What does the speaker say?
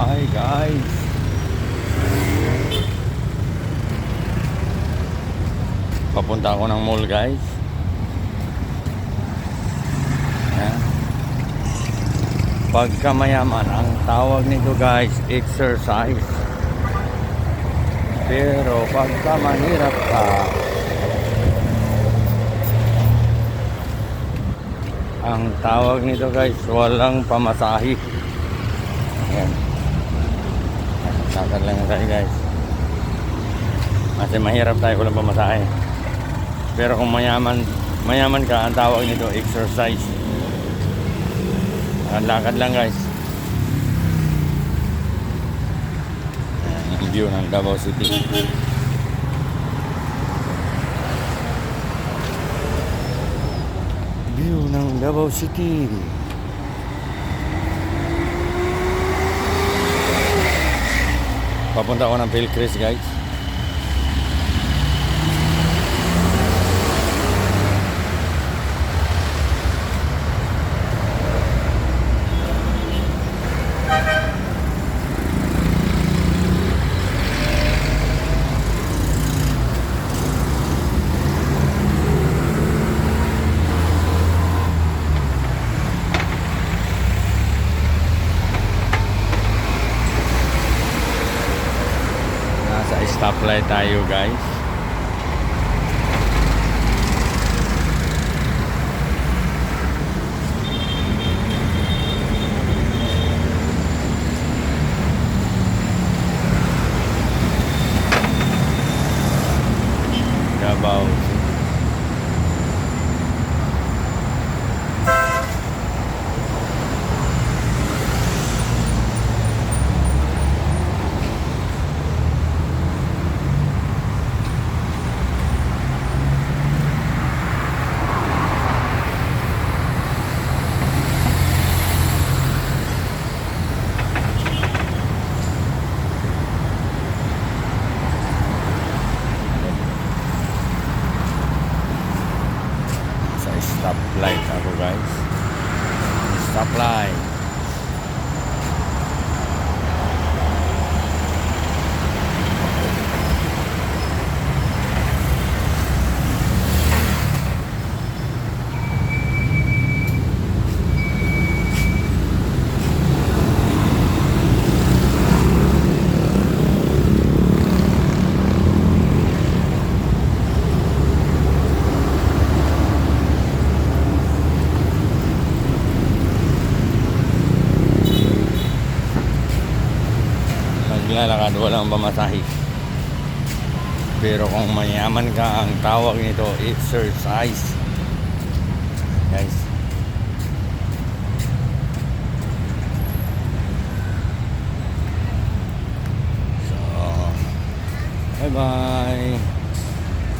Hi guys. Papunta ako ng mall guys. Ayan. Pagka ang tawag nito guys, exercise. Pero pagka mahirap ka, ang tawag nito guys, walang pamasahe. Ayan. Lakad lang tayo guys. Kasi mahirap tayo walang pamasahe. Pero kung mayaman, mayaman ka, ang tawag nito exercise. Lakad lang guys. Ayan, ang view ng Davao City. View ng Davao City. Papunta ako ng Pilcris guys. Nasa stoplight tayo guys. Davao. Sa stoplight ako guys. Stoplight. Naglalakad walang pamasahe. Pero kung mayaman ka, ang tawag nito exercise. Guys. So, bye-bye.